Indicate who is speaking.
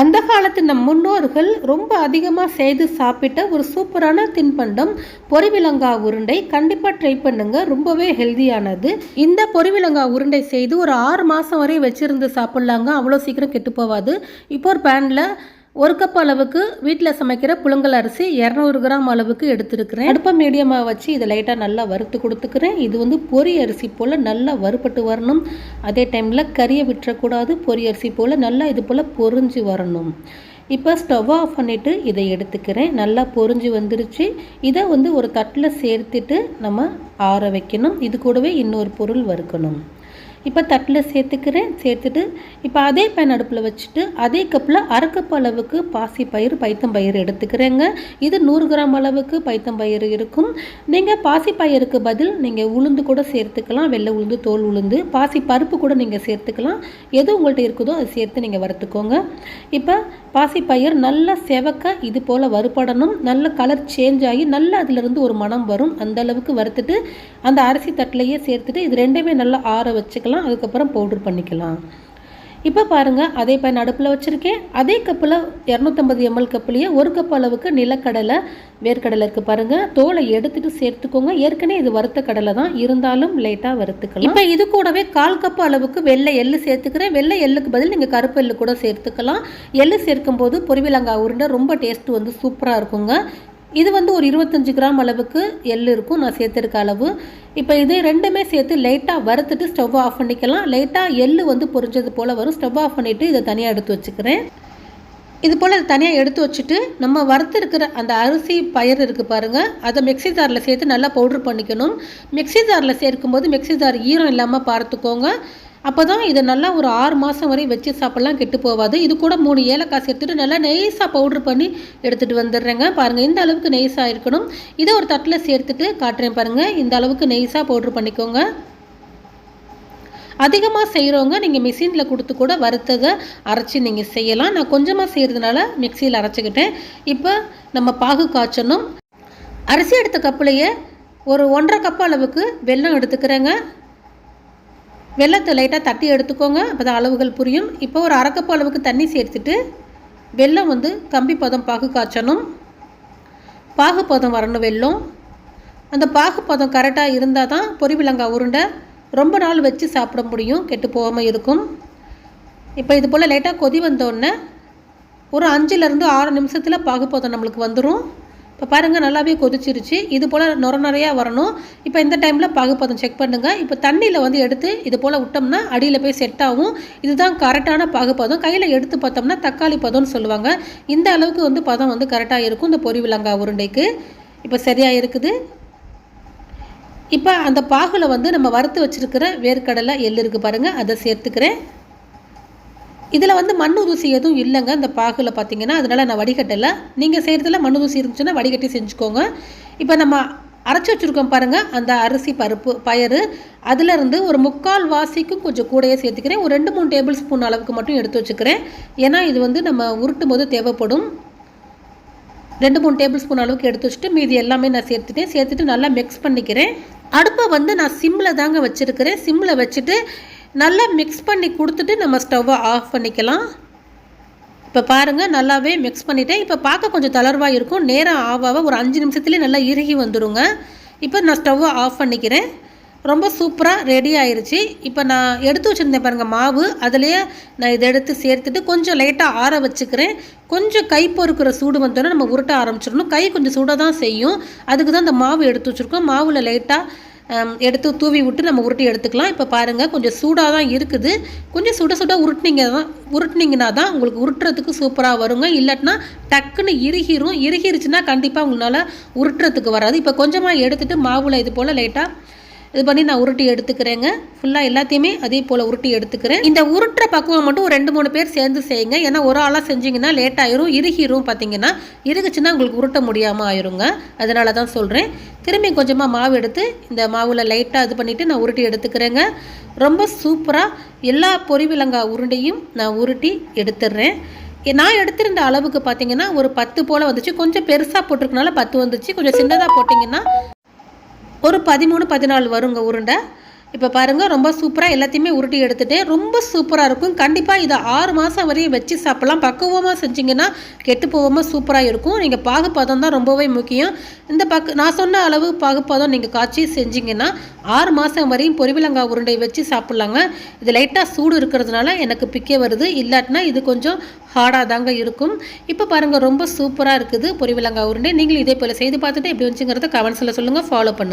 Speaker 1: அந்த காலத்து நம் முன்னோர்கள் ரொம்ப அதிகமாக செய்து சாப்பிட்ட ஒரு சூப்பரான தின்பண்டம் பொரிவிலங்கா உருண்டை. கண்டிப்பாக ட்ரை பண்ணுங்க. ரொம்பவே ஹெல்தியானது இந்த பொரிவிலங்கா உருண்டை செய்து ஒரு ஆறு மாதம் வரை வச்சிருந்து சாப்பிட்லாங்க. அவ்வளோ சீக்கிரம் கெட்டு போகாது இப்போ ஒரு பேனில் ஒரு கப் அளவுக்கு வீட்டில் சமைக்கிற புழுங்கல் அரிசி இரநூறு கிராம் அளவுக்கு எடுத்துருக்கிறேன். அடுப்பை மீடியமாக வச்சு இதை லைட்டாக நல்லா வறுத்து கொடுத்துக்கிறேன். இது வந்து பொரி அரிசி போல் நல்லா வறுபட்டு வரணும். அதே டைமில் கறியை விட்டுறக்கூடாது. பொரி அரிசி போல் நல்லா இது போல் பொரிஞ்சு வரணும். இப்போ ஸ்டவ் ஆஃப் பண்ணிவிட்டு இதை எடுத்துக்கிறேன். நல்லா பொரிஞ்சு வந்துருச்சு. இதை வந்து ஒரு தட்டில் சேர்த்துட்டு நம்ம ஆற வைக்கணும். இது கூடவே இன்னொரு பொருள் வறுக்கணும். இப்போ தட்டில் சேர்த்துக்கிறேன். சேர்த்துட்டு இப்போ அதே பேன் அடுப்பில் வச்சுட்டு அதே கப்பில் அரைக்கப்பு அளவுக்கு பாசி பயிர் பைத்தம்பயிறு எடுத்துக்கிறேங்க. இது நூறு கிராம் அளவுக்கு பைத்தம்பயிறு இருக்கும். நீங்கள் பாசி பயிருக்கு பதில் நீங்கள் உளுந்து கூட சேர்த்துக்கலாம். வெள்ளை உளுந்து தோல் உளுந்து பாசி பருப்பு கூட நீங்கள் சேர்த்துக்கலாம். எது உங்கள்கிட்ட இருக்குதோ அதை சேர்த்து நீங்கள் வறுத்துக்கோங்க. இப்போ பாசி பயிர் நல்லா செவக்க இது போல் வறுபடணும். நல்ல கலர் சேஞ்ச் ஆகி நல்லா அதிலிருந்து ஒரு மனம் வரும். அந்த அளவுக்கு வறுத்துட்டு அந்த அரிசி தட்டிலையே சேர்த்துட்டு இது ரெண்டுமே நல்லா ஆற வச்சுக்கலாம் அதுக்கப்புறம் பவுடர் பண்ணிக்கலாம். இப்போ பாருங்கள் அதே இப்போ அடுப்பில் வச்சுருக்கேன். அதே கப்பில் இரநூத்தம்பது எம்எல் கப்புலேயே ஒரு கப் அளவுக்கு நிலக்கடலை வேர்க்கடலை இருக்குது பாருங்கள் தோலை எடுத்துகிட்டு சேர்த்துக்கோங்க. ஏற்கனவே இது வறுத்த கடலை தான். இருந்தாலும் லைட்டாக வறுத்துக்கலாம். இப்போ இது கூடவே கால் கப் அளவுக்கு வெள்ளை எள்ளு சேர்த்துக்கிறேன். வெள்ளை எள்ளுக்கு பதில் நீங்கள் கருப்பு எள்ளு கூட சேர்த்துக்கலாம். எள்ளு சேர்க்கும்போது பொரிவிலங்காய் உருண்டை ரொம்ப டேஸ்ட் வந்து சூப்பராக இருக்குங்க. இது வந்து ஒரு இருபத்தஞ்சி கிராம் அளவுக்கு எள் இருக்கும். நான் சேர்த்துருக்க அளவு. இப்போ இது ரெண்டுமே சேர்த்து லைட்டாக வறுத்துட்டு ஸ்டவ் ஆஃப் பண்ணிக்கலாம். லைட்டாக எள் வந்து பொரிஞ்சது போல் வரும். ஸ்டவ் ஆஃப் பண்ணிவிட்டு இதை தனியாக எடுத்து வச்சுக்கிறேன். இது போல் தனியாக எடுத்து வச்சுட்டு நம்ம வறுத்துருக்கிற அந்த அரிசி பயிர் இருக்குது பாருங்கள் அதை மிக்ஸி ஜாரில் சேர்த்து நல்லா பவுட்ரு பண்ணிக்கணும். மிக்ஸி ஜாரில் சேர்க்கும்போது மிக்ஸி ஜார் ஈரம் இல்லாமல் பார்த்துக்கோங்க. அப்போ தான் இதை நல்லா ஒரு ஆறு மாதம் வரை வச்சு சாப்பிட்லாம் கெட்டு போகாது இது கூட மூணு ஏலக்காய் சேர்த்துட்டு நல்லா நெய்ஸாக பவுட்ரு பண்ணி எடுத்துகிட்டு வந்துடுறேங்க. பாருங்கள் இந்த அளவுக்கு நெய்ஸாக இருக்கணும். இதை ஒரு தட்டில் சேர்த்துட்டு காட்டுறேன் பாருங்கள் இந்த அளவுக்கு நெய்ஸாக பவுட்ரு பண்ணிக்கோங்க. அதிகமாக செய்கிறவங்க நீங்கள் மிஷினில் கொடுத்து கூட வறுத்ததை அரைச்சி நீங்கள் செய்யலாம். நான் கொஞ்சமாக செய்கிறதுனால மிக்சியில் அரைச்சிக்கிட்டேன். இப்போ நம்ம பாகு காய்ச்சணும். அரிசி எடுத்த கப்புலையே ஒரு ஒன்றரை கப் அளவுக்கு வெல்லம் எடுத்துக்கிறேங்க. வெள்ளத்தை லைட்டாக தட்டி எடுத்துக்கோங்க. அப்போ தான் அளவுகள் புரியும். இப்போ ஒரு அரை அளவுக்கு தண்ணி சேர்த்துட்டு வெல்லம் வந்து கம்பி பதம் பாகு காய்ச்சணும். பாகு பதம் வரணும் வெல்லம் அந்த பாகு பதம் கரெக்டாக இருந்தால் தான் பொரிவிலங்காய் உருண்டை ரொம்ப நாள் வச்சு சாப்பிட முடியும். கெட்டு போகாமல் இருக்கும். இப்போ இது போல் லைட்டாக கொதி வந்தோடனே ஒரு அஞ்சுலேருந்து ஆறு நிமிஷத்தில் பாகுப்பதம் நம்மளுக்கு வந்துடும் இப்போ பாருங்கள் நல்லாவே கொதிச்சிருச்சு. இது போல் நுர நிறையா வரணும். இப்போ இந்த டைமில் பாகுப்பதம் செக் பண்ணுங்கள் இப்போ தண்ணியில் வந்து எடுத்து இது போல் விட்டோம்னா அடியில் போய் செட் ஆகும். இதுதான் கரெக்டான பாகுப்பதம். கையில் எடுத்து பார்த்தோம்னா தக்காளி பதம்னு சொல்லுவாங்க. இந்த அளவுக்கு வந்து பதம் வந்து கரெக்டாக இருக்கும். இந்த பொரி விலங்காய் உருண்டைக்கு. இப்போ சரியாக இருக்குது. இப்போ அந்த பாகில் வந்து நம்ம வறுத்து வச்சுருக்கிற வேர்க்கடலை எள் இருக்குது பாருங்கள் அதை சேர்த்துக்கிறேன். இதில் வந்து மண் ஊசி எதுவும் இல்லைங்க. இந்த பாகில் பார்த்தீங்கன்னா அதனால் நான் வடிகட்டலை. நீங்கள் செய்கிறதுல மண் ஊசி இருந்துச்சுன்னா வடிகட்டி செஞ்சுக்கோங்க. இப்போ நம்ம அரைச்சி வச்சுருக்கோம் பாருங்கள் அந்த அரிசி பருப்பு பயறு. அதிலிருந்து ஒரு முக்கால் வாசிக்கும் கொஞ்சம் கூடையே சேர்த்துக்கிறேன். ஒரு ரெண்டு மூணு டேபிள் ஸ்பூன் அளவுக்கு மட்டும் எடுத்து வச்சுக்கிறேன். ஏன்னா இது வந்து நம்ம உருட்டும் போது தேவைப்படும். ரெண்டு மூணு டேபிள் ஸ்பூன் அளவுக்கு எடுத்து வச்சுட்டு மீதி எல்லாமே நான் சேர்த்துட்டேன். சேர்த்துட்டு நல்லா மிக்ஸ் பண்ணிக்கிறேன். அடுப்பை வந்து நான் சிம்மில் தாங்க வச்சுருக்கிறேன். சிம்மில் வச்சுட்டு நல்லா மிக்ஸ் பண்ணி கொடுத்துட்டு நம்ம ஸ்டவ்வை ஆஃப் பண்ணிக்கலாம். இப்போ பாருங்கள் நல்லாவே மிக்ஸ் பண்ணிவிட்டேன் இப்போ பார்க்க கொஞ்சம் தளர்வாக இருக்கும். நேரம் ஆவாக ஒரு அஞ்சு நிமிஷத்துலேயே நல்லா இறுகி வந்துடுங்க இப்போ நான் ஸ்டவ்வை ஆஃப் பண்ணிக்கிறேன். ரொம்ப சூப்பராக ரெடி ஆயிடுச்சு இப்போ நான் எடுத்து வச்சுருந்தேன் பாருங்கள் மாவு. அதுலேயே நான் இதை எடுத்து சேர்த்துட்டு கொஞ்சம் லைட்டாக ஆற வச்சுக்கிறேன். கொஞ்சம் கை பொறுக்கிற சூடு வந்தோன்னே நம்ம உருட்ட ஆரம்பிச்சிடணும். கை கொஞ்சம் சூடாக தான் செய்யும். அதுக்கு தான் இந்த மாவு எடுத்து வச்சுருக்கோம். மாவில் லைட்டாக எடுத்து தூவி விட்டு நம்ம உருட்டி எடுத்துக்கலாம். இப்போ பாருங்கள் கொஞ்சம் சூடாக தான் இருக்குது. கொஞ்சம் சுட சுட உருட்டினீங்க தான் உருட்டினீங்கன்னா தான் உங்களுக்கு உருட்டுறதுக்கு சூப்பராக வருங்க. இல்லாட்டினா டக்குன்னு இறுகிரும். இறுகிருச்சுன்னா கண்டிப்பாக உங்களால் உருட்டுறதுக்கு வராது. இப்போ கொஞ்சமாக எடுத்துகிட்டு மாவில் இது போல் லைட்டாக இது பண்ணி நான் உருட்டி எடுத்துக்கிறேங்க. ஃபுல்லாக எல்லாத்தையுமே அதே போல் உருட்டி எடுத்துக்கிறேன். இந்த உருட்டுற பக்குவம் மட்டும் ஒரு ரெண்டு மூணு பேர் சேர்ந்து செய்யுங்க. ஏன்னா ஒரு ஆளாக செஞ்சிங்கன்னா லேட் ஆயிரும். இறுகிரும் பார்த்தீங்கன்னா இறுகுச்சுன்னா உங்களுக்கு உருட்ட முடியாமல் ஆயிருங்க. அதனால தான் சொல்கிறேன் திரும்பி கொஞ்சமாக மாவு எடுத்து இந்த மாவில் லைட்டாக இது பண்ணிவிட்டு நான் உருட்டி எடுத்துக்கிறேங்க. ரொம்ப சூப்பராக எல்லா பொறிவிலங்காய் உருண்டையும் நான் உருட்டி எடுத்துடுறேன் நான் எடுத்திருந்த அளவுக்கு பார்த்தீங்கன்னா ஒரு பத்து போல் வந்துச்சு. கொஞ்சம் பெருசாக போட்டிருக்கனால பத்து வந்துச்சு. கொஞ்சம் சின்னதாக போட்டிங்கன்னா ஒரு பதிமூணு பதினாலு வருங்க உருண்டை. இப்போ பாருங்கள் ரொம்ப சூப்பராக எல்லாத்தையுமே உருட்டி எடுத்துகிட்டு ரொம்ப சூப்பராக இருக்கும். கண்டிப்பாக இதை ஆறு மாதம் வரையும் வச்சு சாப்பிட்லாம். பக்குவமாக செஞ்சிங்கன்னா கெட்டு போகாமல் சூப்பராக இருக்கும். நீங்கள் பாகுப்பதம் தான் ரொம்பவே முக்கியம். இந்த பக்கு நான் சொன்ன அளவு பாகுப்பதம் நீங்கள் காய்ச்சி செஞ்சிங்கன்னா ஆறு மாதம் வரையும் பொரிவிலங்காய் உருண்டை வச்சு சாப்பிட்லாங்க. இது லைட்டாக சூடு இருக்கிறதுனால எனக்கு பிக்கே வருது. இல்லாட்டினா இது கொஞ்சம் ஹார்டாக தாங்க இருக்கும். இப்போ பாருங்கள் ரொம்ப சூப்பராக இருக்குது பொரிவிலங்காய் உருண்டை. நீங்களும் இதே போல் செய்து பார்த்துட்டு எப்படி வந்துச்சுங்கிறத கமெண்ட்ஸில் சொல்லுங்கள் ஃபாலோ பண்ணுங்கள்